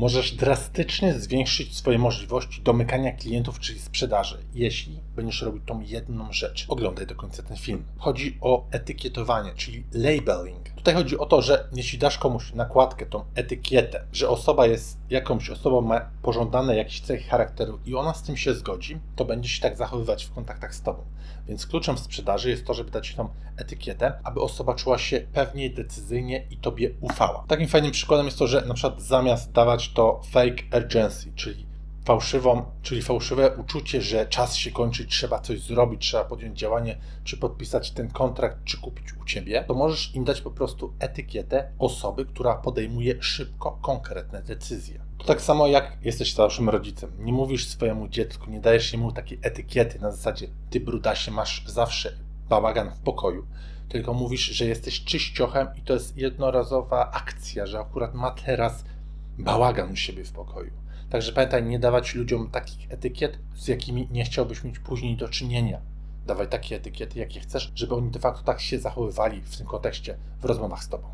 możesz drastycznie zwiększyć swoje możliwości domykania klientów, czyli sprzedaży, jeśli będziesz robił tą jedną rzecz. Oglądaj do końca ten film. Chodzi o etykietowanie, czyli labeling. Tutaj chodzi o to, że jeśli dasz komuś nakładkę, tą etykietę, że osoba jest jakąś osobą, ma pożądane jakieś cechy charakteru i ona z tym się zgodzi, to będzie się tak zachowywać w kontaktach z tobą. Więc kluczem sprzedaży jest to, żeby dać tą etykietę, aby osoba czuła się pewniej, decyzyjnie i tobie ufała. Takim fajnym przykładem jest to, że na przykład zamiast dawać to fake urgency, czyli fałszywą, czyli fałszywe uczucie, że czas się kończy, trzeba coś zrobić, trzeba podjąć działanie, czy podpisać ten kontrakt, czy kupić u ciebie, to możesz im dać po prostu etykietę osoby, która podejmuje szybko konkretne decyzje. To tak samo jak jesteś starszym rodzicem. Nie mówisz swojemu dziecku, nie dajesz mu takiej etykiety na zasadzie ty brudasie masz zawsze bałagan w pokoju, tylko mówisz, że jesteś czyściochem i to jest jednorazowa akcja, że akurat ma teraz bałagan u siebie w pokoju. Także pamiętaj, nie dawać ludziom takich etykiet, z jakimi nie chciałbyś mieć później do czynienia. Dawaj takie etykiety, jakie chcesz, żeby oni de facto tak się zachowywali w tym kontekście w rozmowach z tobą.